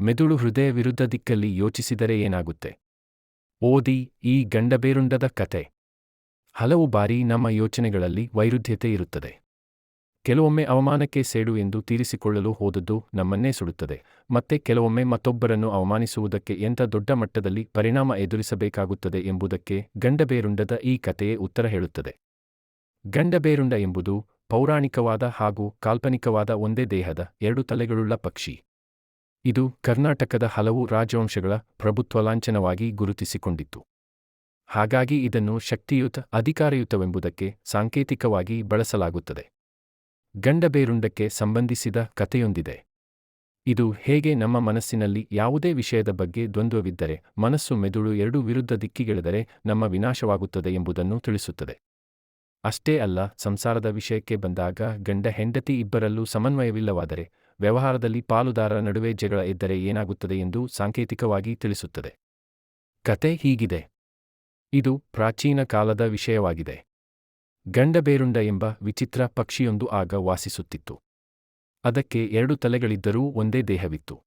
ಮೆದುಳು ಹೃದಯ ವಿರುದ್ಧ ದಿಕ್ಕಲ್ಲಿ ಯೋಚಿಸಿದರೆ ಏನಾಗುತ್ತೆ? ಓದಿ ಈ ಗಂಡಬೇರುಂಡದ ಕತೆ ಹಲವು ಬಾರಿ ನಮ್ಮ ಯೋಚನೆಗಳಲ್ಲಿ ವೈರುಧ್ಯತೆ ಇರುತ್ತದೆ. ಕೆಲವೊಮ್ಮೆ ಅವಮಾನಕ್ಕೆ ಸೇಡು ಎಂದು ತೀರಿಸಿಕೊಳ್ಳಲು ಹೋದದ್ದು ನಮ್ಮನ್ನೇ ಸುಡುತ್ತದೆ. ಮತ್ತೆ ಕೆಲವೊಮ್ಮೆ ಮತ್ತೊಬ್ಬರನ್ನು ಅವಮಾನಿಸುವುದಕ್ಕೆ ಎಂಥ ದೊಡ್ಡ ಮಟ್ಟದಲ್ಲಿ ಪರಿಣಾಮ ಎದುರಿಸಬೇಕಾಗುತ್ತದೆ ಎಂಬುದಕ್ಕೆ ಗಂಡಬೇರುಂಡದ ಈ ಕಥೆಯೇ ಉತ್ತರ ಹೇಳುತ್ತದೆ. ಗಂಡಬೇರುಂಡ ಎಂಬುದು ಪೌರಾಣಿಕವಾದ ಹಾಗೂ ಕಾಲ್ಪನಿಕವಾದ ಒಂದೇ ದೇಹದ ಎರಡು ತಲೆಗಳುಳ್ಳ ಪಕ್ಷಿ. ಇದು ಕರ್ನಾಟಕದ ಹಲವು ರಾಜವಂಶಗಳ ಪ್ರಭುತ್ವ ಲಾಂಛನವಾಗಿ ಗುರುತಿಸಿಕೊಂಡಿತ್ತು. ಹಾಗಾಗಿ ಇದನ್ನು ಶಕ್ತಿಯುತ, ಅಧಿಕಾರಯುತವೆಂಬುದಕ್ಕೆ ಸಾಂಕೇತಿಕವಾಗಿ ಬಳಸಲಾಗುತ್ತದೆ. ಗಂಡಬೇರುಂಡಕ್ಕೆ ಸಂಬಂಧಿಸಿದ ಕಥೆಯೊಂದಿದೆ. ಇದು ಹೇಗೆ ನಮ್ಮ ಮನಸ್ಸಿನಲ್ಲಿ ಯಾವುದೇ ವಿಷಯದ ಬಗ್ಗೆ ದ್ವಂದ್ವವಿದ್ದರೆ, ಮನಸ್ಸು ಮೆದುಳು ಎರಡು ವಿರುದ್ಧ ದಿಕ್ಕಿಗೆಳೆದರೆ ನಮ್ಮ ವಿನಾಶವಾಗುತ್ತದೆ ಎಂಬುದನ್ನು ತಿಳಿಸುತ್ತದೆ. ಅಷ್ಟೇ ಅಲ್ಲ, ಸಂಸಾರದ ವಿಷಯಕ್ಕೆ ಬಂದಾಗ ಗಂಡ ಹೆಂಡತಿ ಇಬ್ಬರಲ್ಲೂ ಸಮನ್ವಯವಿಲ್ಲವಾದರೆ ವ್ಯವಹಾರದಲ್ಲಿ ಪಾಲುದಾರರ ನಡುವೆ ಜಗಳ ಎದ್ದರೆ ಏನಾಗುತ್ತದೆ ಎಂದು ಸಾಂಕೇತಿಕವಾಗಿ ತಿಳಿಸುತ್ತದೆ. ಕತೆ ಹೀಗಿದೆ. ಇದು ಪ್ರಾಚೀನ ಕಾಲದ ವಿಷಯವಾಗಿದೆ. ಗಂಡಬೇರುಂಡ ಎಂಬ ವಿಚಿತ್ರ ಪಕ್ಷಿಯೊಂದು ಆಗ ವಾಸಿಸುತ್ತಿತ್ತು. ಅದಕ್ಕೆ ಎರಡು ತಲೆಗಳಿದ್ದರೂ ಒಂದೇ ದೇಹವಿತ್ತು.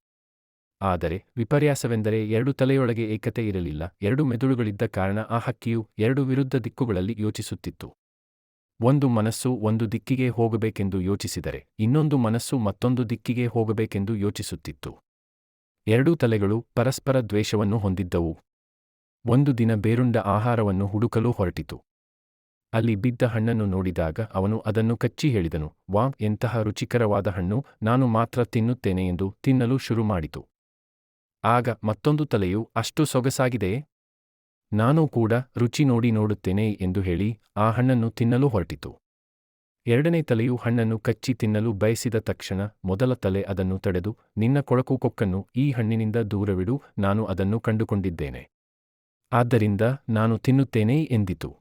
ಆದರೆ ವಿಪರ್ಯಾಸವೆಂದರೆ ಎರಡು ತಲೆಯೊಳಗೆ ಏಕತೆ ಇರಲಿಲ್ಲ, ಎರಡು ಮೆದುಳುಗಳಿದ್ದ ಕಾರಣ ಆ ಹಕ್ಕಿಯು ಎರಡು ವಿರುದ್ಧ ದಿಕ್ಕುಗಳಲ್ಲಿ ಯೋಚಿಸುತ್ತಿತ್ತು. ಒಂದು ಮನಸ್ಸು ಒಂದು ದಿಕ್ಕಿಗೆ ಹೋಗಬೇಕೆಂದು ಯೋಚಿಸಿದರೆ ಇನ್ನೊಂದು ಮನಸ್ಸು ಮತ್ತೊಂದು ದಿಕ್ಕಿಗೆ ಹೋಗಬೇಕೆಂದು ಯೋಚಿಸುತ್ತಿತ್ತು. ಎರಡೂ ತಲೆಗಳು ಪರಸ್ಪರ ದ್ವೇಷವನ್ನು ಹೊಂದಿದ್ದವು. ಒಂದು ದಿನ ಬೇರುಂಡ ಆಹಾರವನ್ನು ಹುಡುಕಲು ಹೊರಟಿತು. ಅಲ್ಲಿ ಬಿದ್ದ ಹಣ್ಣನ್ನು ನೋಡಿದಾಗ ಅವನು ಅದನ್ನು ಕಚ್ಚಿ ಹೇಳಿದನು ವಾ ಎಂತಹ ರುಚಿಕರವಾದ ಹಣ್ಣು, ನಾನು ಮಾತ್ರ ತಿನ್ನುತ್ತೇನೆ ಎಂದು ತಿನ್ನಲು ಶುರು ಮಾಡಿತು ಆಗ ಮತ್ತೊಂದು ತಲೆಯು, ಅಷ್ಟು ಸೊಗಸಾಗಿದೆಯೇ? ನಾನು ಕೂಡ ರುಚಿ ನೋಡಿ ನೋಡುತ್ತೇನೆ ಎಂದು ಹೇಳಿ ಆ ಹಣ್ಣನ್ನು ತಿನ್ನಲು ಹೊರಟಿತು. ಎರಡನೇ ತಲೆಯು ಹಣ್ಣನ್ನು ಕಚ್ಚಿ ತಿನ್ನಲು ಬಯಸಿದ ತಕ್ಷಣ ಮೊದಲ ತಲೆ ಅದನ್ನು ತಡೆದು, ನಿನ್ನ ಕೊಳಕು ಕೊಕ್ಕನ್ನು ಈ ಹಣ್ಣಿನಿಂದ ದೂರವಿಡು, ನಾನು ಅದನ್ನು ಕಂಡುಕೊಂಡಿದ್ದೇನೆ. ಆದ್ದರಿಂದ ನಾನು ತಿನ್ನುತ್ತೇನೆ ಎಂದಿತು.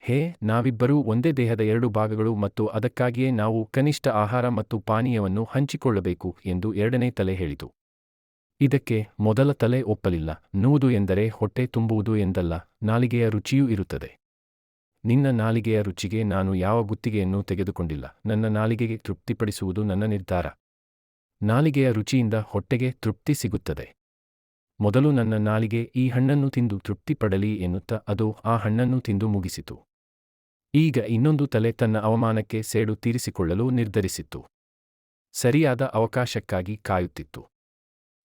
ಹೇ, ನಾವಿಬ್ಬರೂ ಒಂದೇ ದೇಹದ ಎರಡು ಭಾಗಗಳು ಮತ್ತು ಅದಕ್ಕಾಗಿಯೇ ನಾವು ಕನಿಷ್ಠ ಆಹಾರ ಮತ್ತು ಪಾನೀಯವನ್ನು ಹಂಚಿಕೊಳ್ಳಬೇಕು ಎಂದು ಎರಡನೇ ತಲೆ ಹೇಳಿತು. ಇದಕ್ಕೆ ಮೊದಲ ತಲೆ ಒಪ್ಪಲಿಲ್ಲ. ನೂದು ಎಂದರೆ ಹೊಟ್ಟೆ ತುಂಬುವುದು ಎಂದಲ್ಲ, ನಾಲಿಗೆಯ ರುಚಿಯೂ ಇರುತ್ತದೆ. ನಿನ್ನ ನಾಲಿಗೆಯ ರುಚಿಗೆ ನಾನು ಯಾವ ಗುತ್ತಿಗೆಯನ್ನು ತೆಗೆದುಕೊಂಡಿಲ್ಲ. ನನ್ನ ನಾಲಿಗೆಗೆ ತೃಪ್ತಿಪಡಿಸುವುದು ನನ್ನ ನಿರ್ಧಾರ. ನಾಲಿಗೆಯ ರುಚಿಯಿಂದ ಹೊಟ್ಟೆಗೆ ತೃಪ್ತಿ ಸಿಗುತ್ತದೆ. ಮೊದಲು ನನ್ನ ನಾಲಿಗೆ ಈ ಹಣ್ಣನ್ನು ತಿಂದು ತೃಪ್ತಿಪಡಲಿ ಎನ್ನುತ್ತ ಅದು ಆ ಹಣ್ಣನ್ನು ತಿಂದು ಮುಗಿಸಿತು. ಈಗ ಇನ್ನೊಂದು ತಲೆ ತನ್ನ ಅವಮಾನಕ್ಕೆ ಸೇಡು ತೀರಿಸಿಕೊಳ್ಳಲು ನಿರ್ಧರಿಸಿತ್ತು. ಸರಿಯಾದ ಅವಕಾಶಕ್ಕಾಗಿ ಕಾಯುತ್ತಿತ್ತು.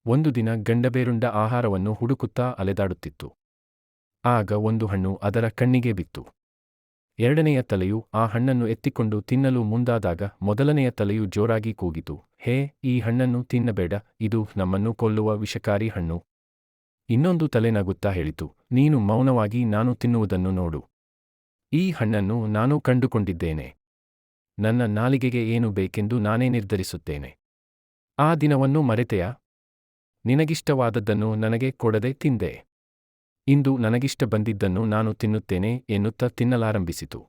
ಒಂದು ದಿನ ಗಂಡಬೇರುಂಡ ಆಹಾರವನ್ನು ಹುಡುಕುತ್ತಾ ಅಲೆದಾಡುತ್ತಿತ್ತು. ಆಗ ಒಂದು ಹಣ್ಣು ಅದರ ಕಣ್ಣಿಗೆ ಬಿತ್ತು. ಎರಡನೆಯ ತಲೆಯು ಆ ಹಣ್ಣನ್ನು ಎತ್ತಿಕೊಂಡು ತಿನ್ನಲು ಮುಂದಾದಾಗ ಮೊದಲನೆಯ ತಲೆಯು ಜೋರಾಗಿ ಕೂಗಿತು. ಹೇ, ಈ ಹಣ್ಣನ್ನು ತಿನ್ನಬೇಡ, ಇದು ನಮ್ಮನ್ನು ಕೊಲ್ಲುವ ವಿಷಕಾರಿ ಹಣ್ಣು. ಇನ್ನೊಂದು ತಲೆ ನಗುತ್ತಾ ಹೇಳಿತು, ನೀನು ಮೌನವಾಗಿ ನಾನು ತಿನ್ನುವುದನ್ನು ನೋಡು. ಈ ಹಣ್ಣನ್ನು ನಾನು ಕಂಡುಕೊಂಡಿದ್ದೇನೆ. ನನ್ನ ನಾಲಿಗೆಗೆ ಏನು ಬೇಕೆಂದು ನಾನೇ ನಿರ್ಧರಿಸುತ್ತೇನೆ. ಆ ದಿನವನ್ನು ಮರೆತೆಯಾ? ನಿನಗಿಷ್ಟವಾದದ್ದನ್ನು ನನಗೆ ಕೊಡದೆ ತಿಂದೆ. ಇಂದು ನನಗಿಷ್ಟ ಬಂದಿದ್ದನ್ನು ನಾನು ತಿನ್ನುತ್ತೇನೆ ಎನ್ನುತ್ತ ತಿನ್ನಲಾರಂಭಿಸಿತು.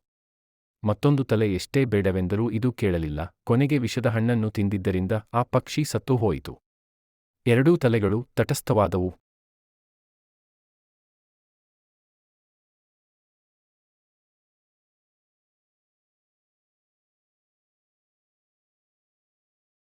ಮತ್ತೊಂದು ತಲೆ ಎಷ್ಟೇ ಬೇಡವೆಂದರೂ ಇದು ಕೇಳಲಿಲ್ಲ. ಕೊನೆಗೆ ವಿಷದ ಹಣ್ಣನ್ನು ತಿಂದಿದ್ದರಿಂದ ಆ ಪಕ್ಷಿ ಸತ್ತು ಹೋಯಿತು ಎರಡೂ ತಲೆಗಳು ತಟಸ್ಥವಾದವು.